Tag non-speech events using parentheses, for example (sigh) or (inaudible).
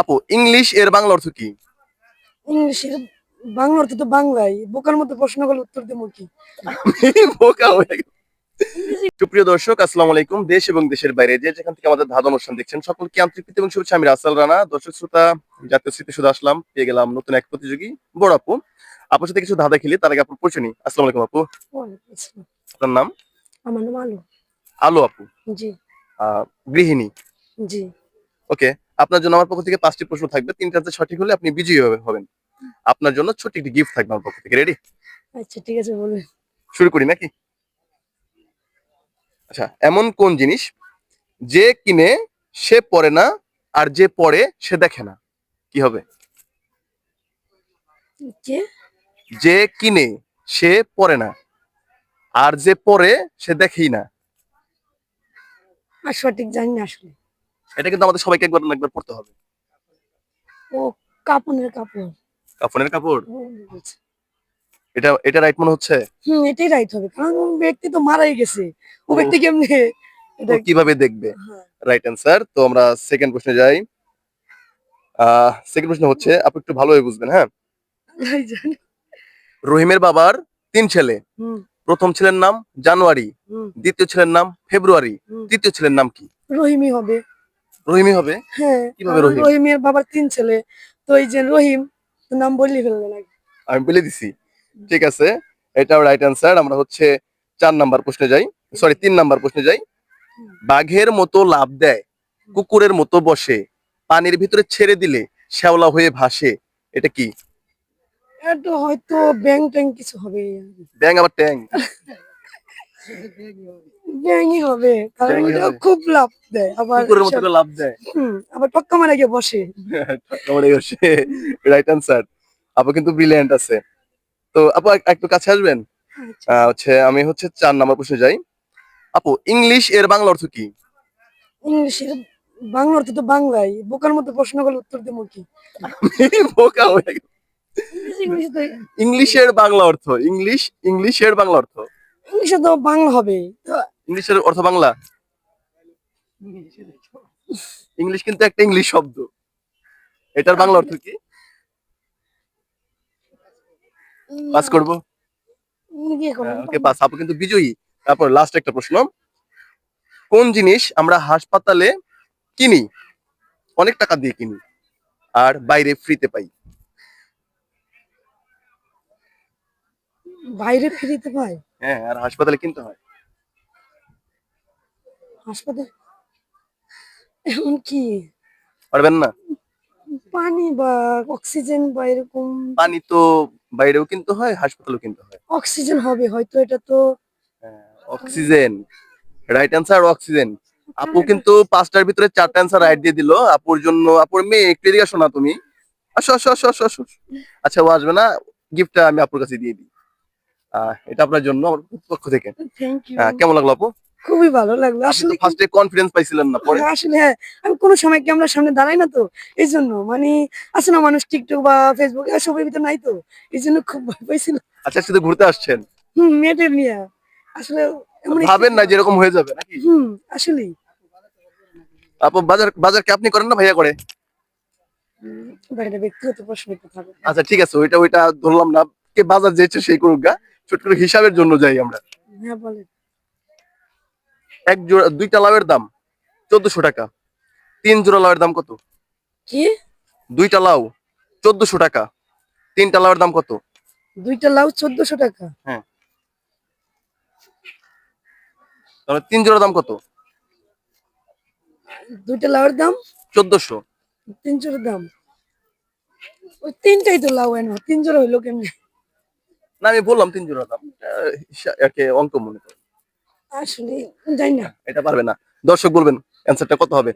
আপু ইংলিশ এর বাংলা অর্থ কি? ইংলিশের বাংলা অর্থ তো বাংলাই। বোকার মতো প্রশ্ন করলে উত্তর দেবো কি? বোকা হয়ে গেল। সুপ্রিয় দর্শক আসসালামু আলাইকুম। দেশ এবং দেশের বাইরে যে যেখান থেকে আমাদের ধাঁধা অনুষ্ঠান দেখছেন সকলকে আন্তরিক প্রীতি এবং শুভেচ্ছা। আমি রাসেল রানা দর্শক শ্রোতা জাতীয় স্মৃতি শুধু আসলাম পেয়ে গেলাম নতুন এক প্রতিযোগী। বড় আপু আপুর সাথে কিছু ধাঁধা খেলি তার আগে আপনার পরিচয় নিই। আসসালামু আলাইকুম আপু। আপনার নাম? আমার নাম আলু। আলো আপু। জি। আহ, গৃহিণী। জি। ওকে। আপনার জন্য আমার পক্ষ থেকে পাঁচটি প্রশ্ন থাকবে। তিনটাতে সঠিক হলে আপনি বিজয়ী হবেন। আপনার জন্য ছোট্ট একটি গিফট থাকবে আমার পক্ষ থেকে। রেডি আচ্ছা ঠিক আছে বলবেন শুরু করি নাকি? আচ্ছা এমন কোন জিনিস যে কিনে সে পড়ে না আর যে পড়ে সে দেখে না? কি হবে? যে? কিনে সে পড়ে না আর যে পড়ে সে দেখেই না। আর সঠিক জানি না আসলে। এটা কিন্তু আমাদের সবাইকে একবার না একবার পড়তে হবে। ও কাপড়ের কাপড়। কাপড়ের কাপড়? এটা এটা রাইট মনে হচ্ছে? হুম এটাই রাইট হবে কারণ ও ব্যক্তি তো মারাই গেছে। ও। ব্যক্তি কেমনে? এটা কীভাবে দেখবে? রাইট অ্যান্সার তো আমরা সেকেন্ড প্রশ্নে যাই। সেকেন্ড প্রশ্ন হচ্ছে আপনি একটু ভালোভাবে বুঝবেন হ্যাঁ। রহিমের বাবার তিন ছেলে। প্রথম ছেলের নাম জানুয়ারি দ্বিতীয় ছেলের নাম ফেব্রুয়ারি। তৃতীয় ছেলের নাম কি? রহিমই হবে। রহিমই হবে? হ্যাঁ কীভাবে রহিম? রহিমের বাবার তিন ছেলে। তো এই যে রহিম নাম বললি ফেলবে না আমি বলে দিছি। ঠিক আছে এটাও রাইট অ্যান্সার আমরা হচ্ছে চার নাম্বার প্রশ্নে যাই। সরি তিন নাম্বার প্রশ্নে যাই। বাঘের মতো লাভ দেয় কুকুরের মতো বসে পানির ভিতরে ছেড়ে দিলে শ্যাওলা হয়ে ভাসে এটা কি? এটা হয়তো ব্যাং ট্যাং কিছু হবে ব্যাং আবার ট্যাং (laughs) ব্যাংই হবে কারণ ব্যাঙই ওটা খুব লাভ দেয়। আবার কুকুরের মতো লাভ দেয়। হুম, আবার টক্কা মারা গিয়ে বসে। আমার এই হচ্ছে রাইট অ্যান্সার আপু কিন্তু ব্রিলিয়ান্ট আছে। তো আপু এক- একটু কাছে আসবেন? হচ্ছে আমি হচ্ছে চার নাম্বার প্রশ্নে যাই। আপু ইংলিশ এর বাংলা অর্থ কি? ইংলিশের বাংলা অর্থ তো বাংলাই। বোকার মতো প্রশ্ন করলে উত্তর দেবো কি? (laughs) বোকা হয়ে ইংলিশের বাংলা অর্থ। ইংলিশ ইংলিশের বাংলা অর্থ। ইংলিশে তো বাংলা হবে। ইংলিশের অর্থ বাংলা? ইংলিশ কিন্তু একটা ইংলিশ শব্দ। এটার বাংলা অর্থ কি? পাস করব? ওকে পাস আপু কিন্তু বিজয়ী। তারপর লাস্ট একটা প্রশ্ন। কোন জিনিস আমরা হাসপাতালে কিনি? অনেক টাকা দিয়ে কিনি আর বাইরে ফ্রিতে পাই। বাইরে ফিরিতে পাই হ্যাঁ আর হাসপাতালে কিনতে হয়। হাসপাতাল? এমন কি? পারবেন না? পানি বা অক্সিজেন বা এরকম? পানি তো বাইরেও কিনতে হয় হাসপাতালেও কিনতে হয়। অক্সিজেন হবে হয়তো এটা তো অক্সিজেন। Right answer oxygen. আপু কিন্তু পাঁচটার ভিতরে চারটা অ্যান্সার রাইট দিয়ে দিল। আপুর জন্য আপুর মেয়ে একটু এদিকে শোনা তুমি। আসো আসো আসো আসো আসো। আচ্ছা ও আসবে না। গিফটটা আমি আপুর কাছে দিয়ে দিই। এটা আপনার জন্য আমার পক্ষ থেকে। কেমন লাগল আপু? খুবই ভালো লাগল। আসলে ফার্স্টে কনফিডেন্স পাইছিলেন না পরে? আসলে হ্যাঁ আমি কোনো সময় ক্যামেরার সামনে দাঁড়াই না তো এই জন্য মানে আছে না মানুষ টিকটক বা ফেসবুক এসবের ভিতরে নাই তো এই জন্য খুব ভয় পাইছিল আচ্ছা শুধু ঘুরতে আসছেন? হুম মেয়েদের নিয়ে। আসলে এমন ভাবেন না যেরকম হয়ে যাবে নাকি? হুম আসলেই। আপু বাজার বাজার কি আপনি করেন না ভাইয়া করে? ব্যক্তিগত প্রশ্ন আচ্ছা ঠিক আছে ওইটা ওইটা ধরলাম না। কে বাজার যেছে সেই করুক গা। ছোট করে হিসাবের জন্য যাই আমরা। হ্যাঁ এক জোড়া দুইটা লাউয়ের দাম চোদ্দশো টাকা। তিন জোড়া লাউয়ের দাম কত? কি? দুইটা লাউ চোদ্দশো টাকা। তিনটা লাউয়ের দাম কত? দুইটা লাউ চোদ্দশো টাকা। তাহলে তিন জোড়া দাম কত? দুইটা লাউয়ের দাম? চোদ্দশো। তিন জোড়ার দাম। ওই তিনটাই তো লাউ এনো তিন জোড়া হইল কেমনি? না আমি বললাম তিন জোড়া দাম একে অঙ্ক মনে করি। আসলে জানি না। এটা পারবে না। দর্শক বলবেন অ্যান্সারটা কত হবে?